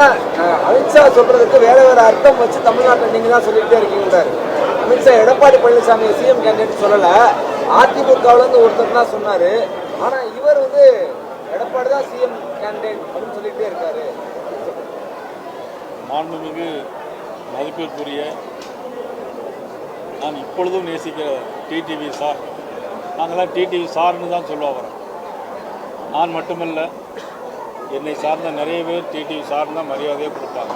ஆனால் அமித்ஷா சொல்றதுக்கு வேற வேற அர்த்தம் வச்சு தமிழ்நாட்டில் நீங்க தான் சொல்லிட்டே இருக்கீங்கிறாரு அமித்ஷா எடப்பாடி பழனிசாமி சிஎம் கேண்டிடேட் சொல்லல. அதிமுகவுல இருந்து ஒருத்தர் தான் சொன்னாரு. ஆனா இவர் வந்து எடப்பாடி தான் சிஎம் கேண்டிடேட் அப்படின்னு சொல்லிட்டே இருக்காரு. மாண்புமிகு மதிப்பிற்குரிய நான் இப்பொழுதும் நேசிக்கிற டிடிவி சார் நாங்களாம் டிடிவி சார்னு தான் சொல்லுவா வரோம் நான் மட்டுமல்ல என்னை சார்ந்த நிறைய பேர் டிடிவி சார்ந்த மரியாதையை கொடுப்பாங்க.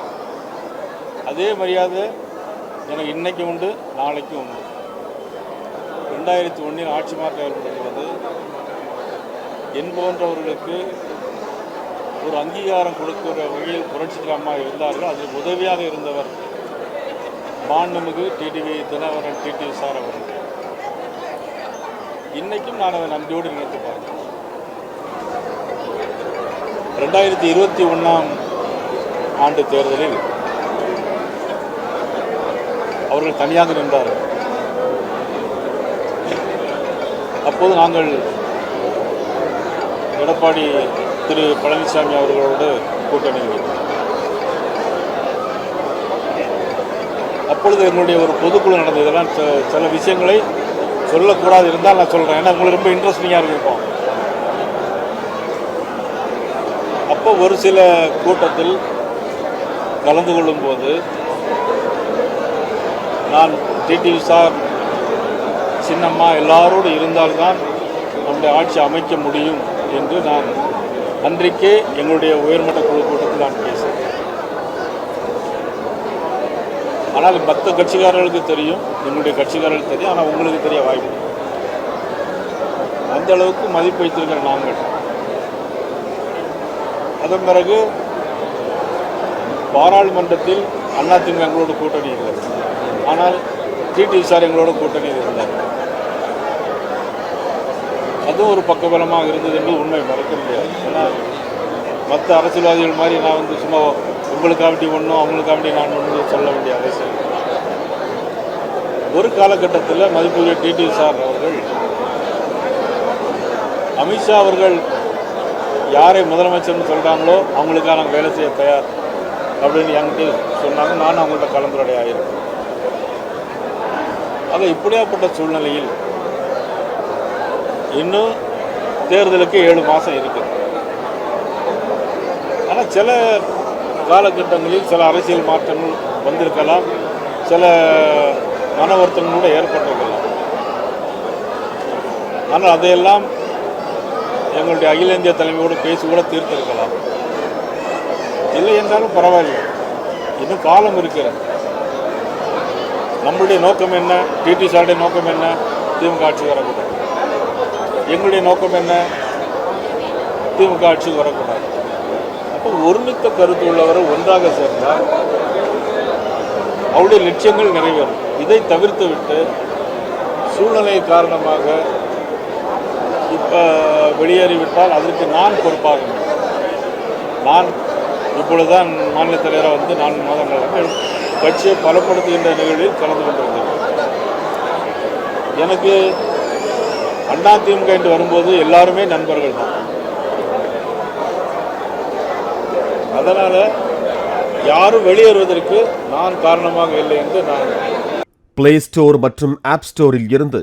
அதே மரியாதை எனக்கு இன்றைக்கும் உண்டு நாளைக்கும் உண்டு. ரெண்டாயிரத்தி ஒன்றில் ஆட்சி மாற்றம் ஏற்படுவது என் போன்றவர்களுக்கு ஒரு அங்கீகாரம் கொடுக்கிற வகையில் புரட்சிகர அம்மா இருந்தார்கள். அதில் உதவியாக இருந்தவர் மாண்புமிகு டிடிவி தினகரன் டிடிவி சார் அவர்கள். இன்றைக்கும் நான் அதை நன்றியோடு நினைத்து பார்க்கிறேன். ரெண்டாயிரத்தி இருபத்தி ஒன்றாம் ஆண்டு தேர்தலில் அவர்கள் தனியாக நின்றார்கள். அப்போது நாங்கள் எடப்பாடி திரு பழனிசாமி அவர்களோடு கூட்டணி அப்பொழுது எங்களுடைய ஒரு பொதுக்குழு நடந்தது. இதெல்லாம் சில விஷயங்களை சொல்லக்கூடாது இருந்தால் நான் சொல்கிறேன் ஏன்னா உங்களுக்கு ரொம்ப இன்ட்ரெஸ்டிங்காக இருக்கும். அப்போ ஒரு சில கூட்டத்தில் கலந்து கொள்ளும்போது நான் டிடிவி சார் சின்னம்மா எல்லாரோடு இருந்தால்தான் நம்முடைய ஆட்சி அமைக்க முடியும் என்று நான் அன்றைக்கே எங்களுடைய உயர்மட்ட குழு கூட்டத்தில் நான் பேசினேன். ஆனால் மற்ற கட்சிக்காரர்களுக்கு தெரியும் எங்களுடைய கட்சிக்காரர்களுக்கு தெரியும் ஆனால் உங்களுக்கு தெரிய வாய்ப்பு அந்த அளவுக்கு மதிப்பு வைத்திருக்கிற நாங்கள் அதன் பிறகு பாராளுமன்றத்தில் அதிமுக எங்களோட கூட்டணி இல்லை ஆனால் டிடி சார் எங்களோட கூட்டணியில் இருந்தார். அதுவும் ஒரு பக்கபலமாக இருந்தது என்று உண்மை மறக்க முடியாது ஏன்னா மற்ற அரசியல்வாதிகள் மாதிரி நான் வந்து சும்மா உங்களுக்காண்டி ஒன்றும் அவங்களுக்காண்டி நான் ஒன்று சொல்ல வேண்டிய அவசியம் ஒரு காலகட்டத்தில் மதிப்புள்ள டிடி சார் அவர்கள் அமித்ஷா அவர்கள் யாரை முதலமைச்சர்னு சொல்கிறாங்களோ அவங்களுக்காக நாங்கள் வேலை செய்ய தயார் அப்படின்னு என்கிட்ட சொன்னாங்க. நானும் அவங்கள்ட்ட கலந்துரையாடல் ஆகியிருக்கேன் ஆக இப்படியாப்பட்ட சூழ்நிலையில் இன்னும் தேர்தலுக்கு ஏழு மாதம் இருக்குது ஆனால் சில காலகட்டங்களில் சில அரசியல் மாற்றங்கள் வந்திருக்கலாம். சில மன வருத்தங்கள் கூட ஏற்பட்டிருக்கலாம். ஆனால் அதையெல்லாம் எங்களுடைய அகில இந்திய தலைமையோடு பேசி கூட தீர்த்திருக்கலாம். இல்லை என்றாலும் பரவாயில்லை. இன்னும் காலம் இருக்கிறது. நம்மளுடைய நோக்கம் என்ன? டிடி சாருடைய நோக்கம் என்ன? திமுக ஆட்சி வரக்கூடாது. எங்களுடைய நோக்கம் என்ன? திமுக ஆட்சிக்கு வரக்கூடாது. அப்போ ஒருமித்த கருத்து உள்ளவரை ஒன்றாக சேர்ந்தால் அவருடைய லட்சியங்கள் நிறைவேறும். இதை தவிர்த்து விட்டு சூழ்நிலை காரணமாக இப்போ வெளியேறிவிட்டால் அதற்கு நான் பொறுப்பாக நான் நான் இப்பொழுதுதான் மாநில தலைவராக வந்து நான்கு மாதங்களாக கட்சியை பலப்படுத்துகின்ற நிகழ்வில் கலந்து கொண்டிருந்தேன். எனக்கு அதிமுக என்று வரும்போது எல்லாருமே நண்பர்கள் தான். அதனால் யாரும் வெளியேறுவதற்கு நான் காரணமாக இல்லை என்று நான் பிளே ஸ்டோர் மற்றும் ஆப் ஸ்டோரில் இருந்து